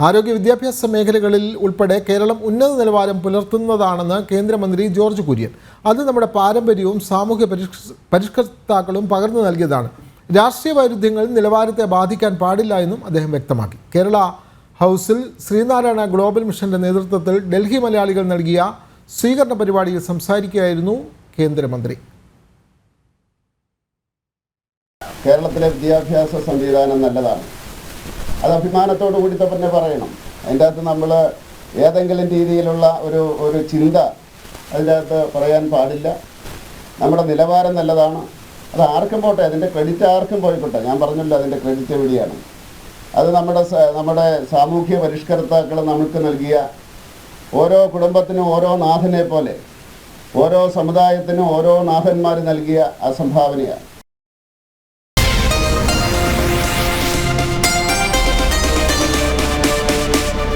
ആരോഗ്യ വിദ്യാഭ്യാസ മേഖലകളിൽ ഉൾപ്പെടെ കേരളം ഉന്നത നിലവാരം പുലർത്തുന്നതാണെന്ന് കേന്ദ്രമന്ത്രി ജോർജ് കുര്യൻ. അത് നമ്മുടെ പാരമ്പര്യവും സാമൂഹ്യ പരിഷ്ക- പരിഷ്കർത്താക്കളും പകർന്നു നൽകിയതാണ്. രാഷ്ട്രീയ വൈരുദ്ധ്യങ്ങൾ നിലവാരത്തെ ബാധിക്കാൻ പാടില്ല എന്നും അദ്ദേഹം വ്യക്തമാക്കി. കേരള ഹൗസിൽ ശ്രീനാരായണ ഗ്ലോബൽ മിഷന്റെ നേതൃത്വത്തിൽ ഡൽഹി മലയാളികൾ നൽകിയ സ്വീകരണ പരിപാടിയിൽ സംസാരിക്കുകയായിരുന്നു കേന്ദ്രമന്ത്രി. കേരളത്തിലെ വിദ്യാഭ്യാസ സംവിധാനം നല്ലതാണ്. അത് അഭിമാനത്തോടു കൂടി തന്നെ പറയണം. അതിന്റെ അകത്ത് നമ്മൾ ഏതെങ്കിലും രീതിയിലുള്ള ഒരു ഒരു ചിന്ത അതിന്റെ അകത്ത് പറയാൻ പാടില്ല. നമ്മുടെ നിലവാരം നല്ലതാണ്. അത് ആർക്കും പോട്ടെ അതിന്റെ ക്രെഡിറ്റ് ആർക്കും പോയിക്കോട്ടെ. ഞാൻ പറഞ്ഞല്ലോ അതിന്റെ ക്രെഡിറ്റ് എവിടെയാണ് അത് നമ്മുടെ നമ്മുടെ സാമൂഹ്യ പരിഷ്കർത്താക്കൾ നമുക്ക് നൽകിയ ഓരോ കുടുംബത്തിനും ഓരോ നാഥനെ പോലെ ഓരോ സമുദായത്തിനും ഓരോ നാഥന്മാർ നൽകിയ ആ സംഭാവനയാണ്.